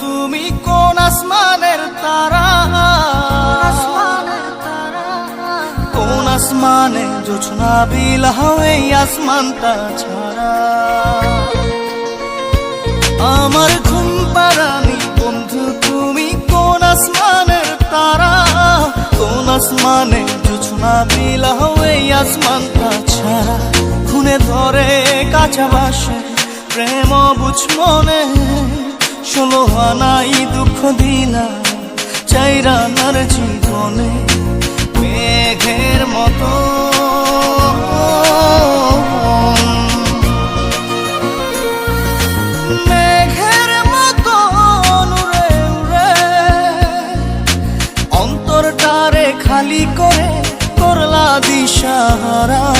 তুমি কোন আসমানের তারা? কোন আসমানে জোছনা বিল এই আসমানটা ছাড়া? আমার ঘুম পারানি বন্ধু তুমি কোন আসমানের তারা? কোন আসমানে জোছনা বিল এই আসমানটা ছাড়া? খুনে ধরে কাছাবাসে প্রেম বুঝ মনে ষোলো হানাই দুঃখ দিলা চাইরা নার জীবনে মেঘের মতো। খালি করে করলা দিশাহারা।